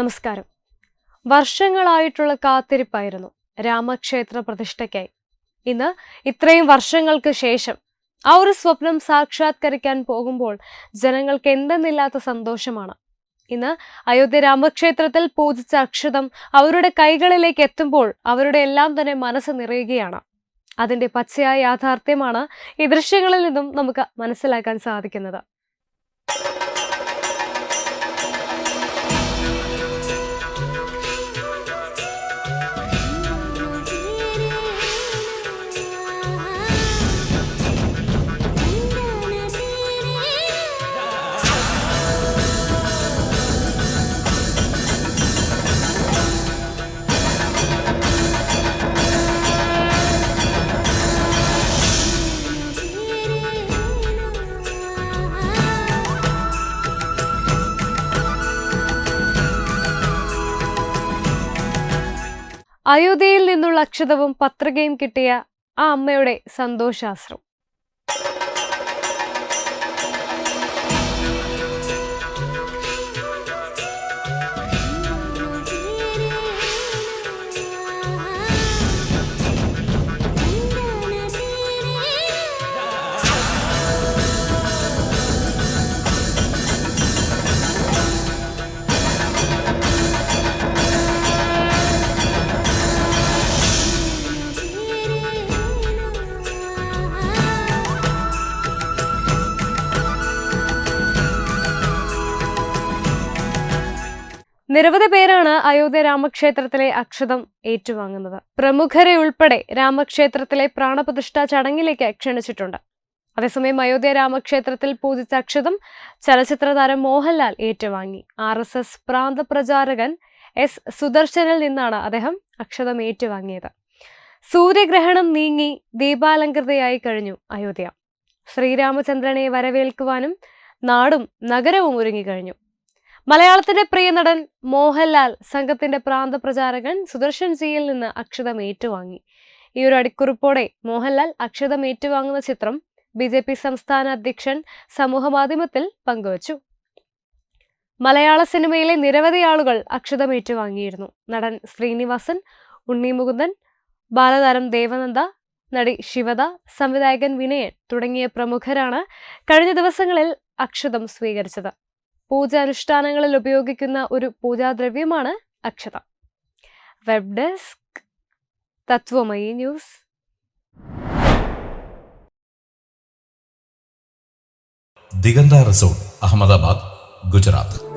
നമസ്കാരം. വർഷങ്ങളായിട്ടുള്ള കാത്തിരിപ്പായിരുന്നു രാമക്ഷേത്ര പ്രതിഷ്ഠയ്ക്കായി. ഇന്ന് ഇത്രയും വർഷങ്ങൾക്ക് ശേഷം ആ ഒരു സ്വപ്നം സാക്ഷാത്കരിക്കാൻ പോകുമ്പോൾ ജനങ്ങൾക്ക് എന്തെന്നില്ലാത്ത സന്തോഷമാണ്. ഇന്ന് അയോധ്യ രാമക്ഷേത്രത്തിൽ പൂജിച്ച അക്ഷതം അവരുടെ കൈകളിലേക്ക് എത്തുമ്പോൾ അവരുടെ എല്ലാം തന്നെ മനസ്സ് നിറയുകയാണ്. അതിന്റെ പച്ചയായ യാഥാർത്ഥ്യമാണ് ഈ ദൃശ്യങ്ങളിൽ നിന്നും നമുക്ക് മനസ്സിലാക്കാൻ സാധിക്കുന്നത്. അയോധ്യയിൽ നിന്നുള്ള അക്ഷതവും പത്രികയും കിട്ടിയ ആ അമ്മയുടെ സന്തോഷാശ്രം. നിരവധി പേരാണ് അയോധ്യ രാമക്ഷേത്രത്തിലെ അക്ഷതം ഏറ്റുവാങ്ങുന്നത്. പ്രമുഖരെ ഉൾപ്പെടെ രാമക്ഷേത്രത്തിലെ പ്രാണപ്രതിഷ്ഠാ ചടങ്ങിലേക്ക് ക്ഷണിച്ചിട്ടുണ്ട്. അതേസമയം അയോധ്യ രാമക്ഷേത്രത്തിൽ പൂജിച്ച അക്ഷതം ചലച്ചിത്ര താരം മോഹൻലാൽ ഏറ്റുവാങ്ങി. ആർ എസ് എസ് പ്രാന്ത പ്രചാരകൻ എസ് സുദർശനിൽ നിന്നാണ് അദ്ദേഹം അക്ഷതം ഏറ്റുവാങ്ങിയത്. സൂര്യഗ്രഹണം നീങ്ങി ദീപാലങ്കൃതയായി കഴിഞ്ഞു അയോധ്യ. ശ്രീരാമചന്ദ്രനെ വരവേൽക്കുവാനും നാടും നഗരവും ഒരുങ്ങിക്കഴിഞ്ഞു മലയാളത്തിന്റെ പ്രിയ നടൻ മോഹൻലാൽ സംഘത്തിന്റെ പ്രാന്ത പ്രചാരകൻ സുദർശൻ സിയിൽ നിന്ന് അക്ഷതം ഏറ്റുവാങ്ങി. ഈ ഒരു അടിക്കുറിപ്പോടെ മോഹൻലാൽ അക്ഷതം ഏറ്റുവാങ്ങുന്ന ചിത്രം ബി ജെ പി സംസ്ഥാന അധ്യക്ഷൻ സമൂഹമാധ്യമത്തിൽ പങ്കുവച്ചു. മലയാള സിനിമയിലെ നിരവധി ആളുകൾ അക്ഷതം ഏറ്റുവാങ്ങിയിരുന്നു. നടൻ ശ്രീനിവാസൻ ഉണ്ണി മുകുന്ദൻ ബാലതാരം ദേവനന്ദ നടി ശിവദ സംവിധായകൻ വിനയൻ തുടങ്ങിയ പ്രമുഖരാണ് കഴിഞ്ഞ ദിവസങ്ങളിൽ അക്ഷതം സ്വീകരിച്ചത്. പൂജാനുഷ്ഠാനങ്ങളിൽ ഉപയോഗിക്കുന്ന ഒരു പൂജാദ്രവ്യമാണ് അക്ഷത. Web desk Tatwamayi news Ahmedabad Gujarat.